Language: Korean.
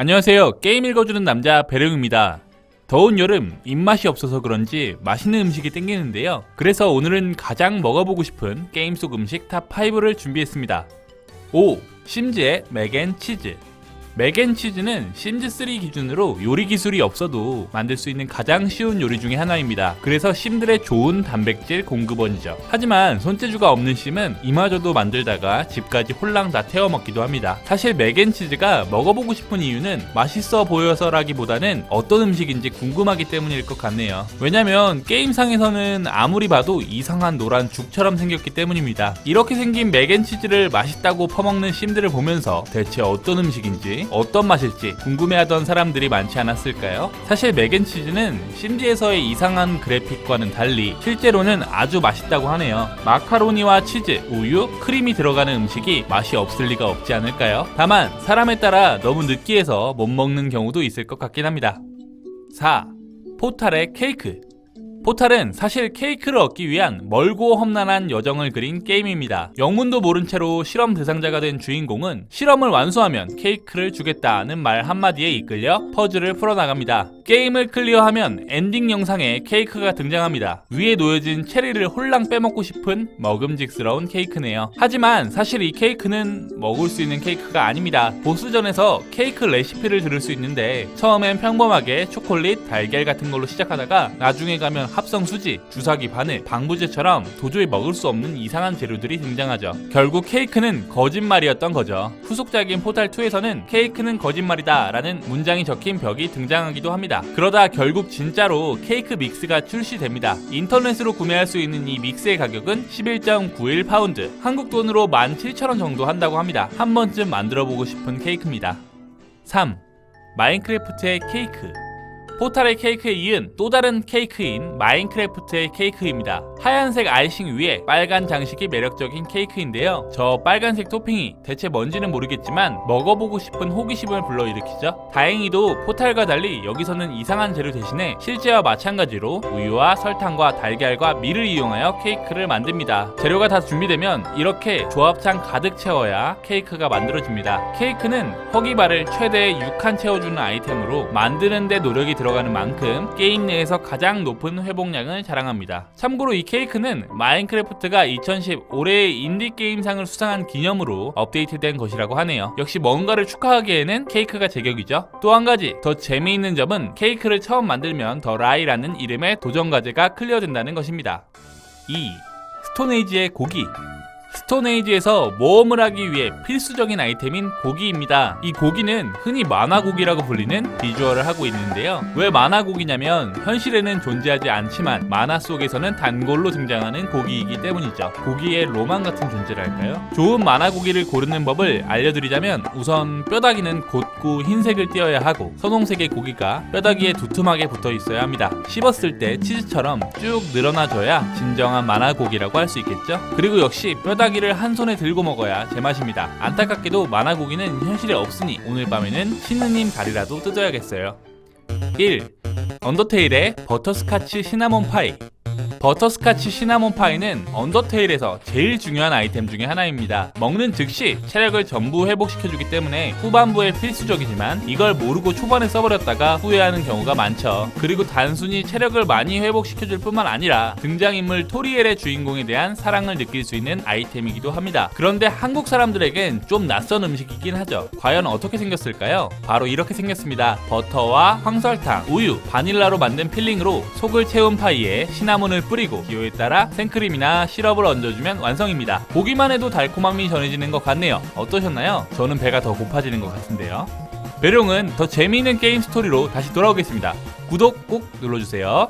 안녕하세요. 게임 읽어주는 남자 배령입니다. 더운 여름 입맛이 없어서 그런지 맛있는 음식이 땡기는데요. 그래서 오늘은 가장 먹어보고 싶은 게임 속 음식 탑 5를 준비했습니다. 5. 심즈의 맥앤치즈 맥앤치즈는 심즈3 기준으로 요리 기술이 없어도 만들 수 있는 가장 쉬운 요리 중에 하나입니다. 그래서 심들의 좋은 단백질 공급원이죠. 하지만 손재주가 없는 심은 이마저도 만들다가 집까지 홀랑 다 태워 먹기도 합니다. 사실 맥앤치즈가 먹어보고 싶은 이유는 맛있어 보여서라기보다는 어떤 음식인지 궁금하기 때문일 것 같네요. 왜냐면 게임상에서는 아무리 봐도 이상한 노란 죽처럼 생겼기 때문입니다. 이렇게 생긴 맥앤치즈를 맛있다고 퍼먹는 심들을 보면서 대체 어떤 음식인지 어떤 맛일지 궁금해하던 사람들이 많지 않았을까요? 사실 맥앤치즈는 심지에서의 이상한 그래픽과는 달리 실제로는 아주 맛있다고 하네요. 마카로니와 치즈, 우유, 크림이 들어가는 음식이 맛이 없을 리가 없지 않을까요? 다만 사람에 따라 너무 느끼해서 못 먹는 경우도 있을 것 같긴 합니다. 4. 포탈의 케이크 포탈은 사실 케이크를 얻기 위한 멀고 험난한 여정을 그린 게임입니다. 영문도 모른 채로 실험 대상자가 된 주인공은 실험을 완수하면 케이크를 주겠다는 말 한마디에 이끌려 퍼즐을 풀어나갑니다. 게임을 클리어하면 엔딩 영상에 케이크가 등장합니다. 위에 놓여진 체리를 홀랑 빼먹고 싶은 먹음직스러운 케이크네요. 하지만 사실 이 케이크는 먹을 수 있는 케이크가 아닙니다. 보스전에서 케이크 레시피를 들을 수 있는데 처음엔 평범하게 초콜릿, 달걀 같은 걸로 시작하다가 나중에 가면 합성 수지, 주사기 바늘, 방부제처럼 도저히 먹을 수 없는 이상한 재료들이 등장하죠. 결국 케이크는 거짓말이었던 거죠. 후속작인 포탈2에서는 케이크는 거짓말이다 라는 문장이 적힌 벽이 등장하기도 합니다. 그러다 결국 진짜로 케이크 믹스가 출시됩니다. 인터넷으로 구매할 수 있는 이 믹스의 가격은 11.91 파운드, 한국 돈으로 17,000원 정도 한다고 합니다. 한 번쯤 만들어 보고 싶은 케이크입니다. 3. 마인크래프트의 케이크 포탈의 케이크에 이은 또 다른 케이크인 마인크래프트의 케이크입니다. 하얀색 아이싱 위에 빨간 장식이 매력적인 케이크인데요. 저 빨간색 토핑이 대체 뭔지는 모르겠지만 먹어보고 싶은 호기심을 불러일으키죠. 다행히도 포탈과 달리 여기서는 이상한 재료 대신에 실제와 마찬가지로 우유와 설탕과 달걀과 밀을 이용하여 케이크를 만듭니다. 재료가 다 준비되면 이렇게 조합창 가득 채워야 케이크가 만들어집니다. 케이크는 허기발을 최대 6칸 채워주는 아이템으로 만드는데 노력이 들어 가는 만큼 게임 내에서 가장 높은 회복량을 자랑합니다. 참고로 이 케이크는 마인크래프트가 2010 올해의 인디게임상을 수상한 기념으로 업데이트된 것이라고 하네요. 역시 뭔가를 축하하기에는 케이크가 제격이죠. 또 한 가지 더 재미있는 점은 케이크를 처음 만들면 더 라이라는 이름의 도전 과제가 클리어된다는 것입니다. 2. 스톤에이지의 고기 스톤에이지에서 모험을 하기 위해 필수적인 아이템인 고기입니다. 이 고기는 흔히 만화고기라고 불리는 비주얼을 하고 있는데요. 왜 만화고기냐면 현실에는 존재하지 않지만 만화 속에서는 단골로 등장하는 고기이기 때문이죠. 고기의 로망 같은 존재랄까요? 좋은 만화고기를 고르는 법을 알려드리자면 우선 뼈다귀는 곧고 흰색을 띄어야 하고 선홍색의 고기가 뼈다귀에 두툼하게 붙어 있어야 합니다. 씹었을 때 치즈처럼 쭉 늘어나줘야 진정한 만화고기라고 할 수 있겠죠? 그리고 역시 뼈다귀 를 한 손에 들고 먹어야 제맛입니다. 안타깝게도 만화고기는 현실에 없으니 오늘 밤에는 신느님 다리라도 뜯어야겠어요. 1. 언더테일의 버터스카치 시나몬 파이 버터스카치 시나몬 파이는 언더테일에서 제일 중요한 아이템 중에 하나입니다. 먹는 즉시 체력을 전부 회복시켜주기 때문에 후반부에 필수적이지만 이걸 모르고 초반에 써버렸다가 후회하는 경우가 많죠. 그리고 단순히 체력을 많이 회복시켜줄 뿐만 아니라 등장인물 토리엘의 주인공에 대한 사랑을 느낄 수 있는 아이템이기도 합니다. 그런데 한국 사람들에겐 좀 낯선 음식이긴 하죠. 과연 어떻게 생겼을까요? 바로 이렇게 생겼습니다. 버터와 황설탕, 우유, 바닐라로 만든 필링으로 속을 채운 파이에 시나몬을 뿌리고 기호에 따라 생크림이나 시럽을 얹어주면 완성입니다. 보기만 해도 달콤함이 전해지는 것 같네요. 어떠셨나요? 저는 배가 더 고파지는 것 같은데요. 배룡은 더 재미있는 게임 스토리로 다시 돌아오겠습니다. 구독 꼭 눌러주세요.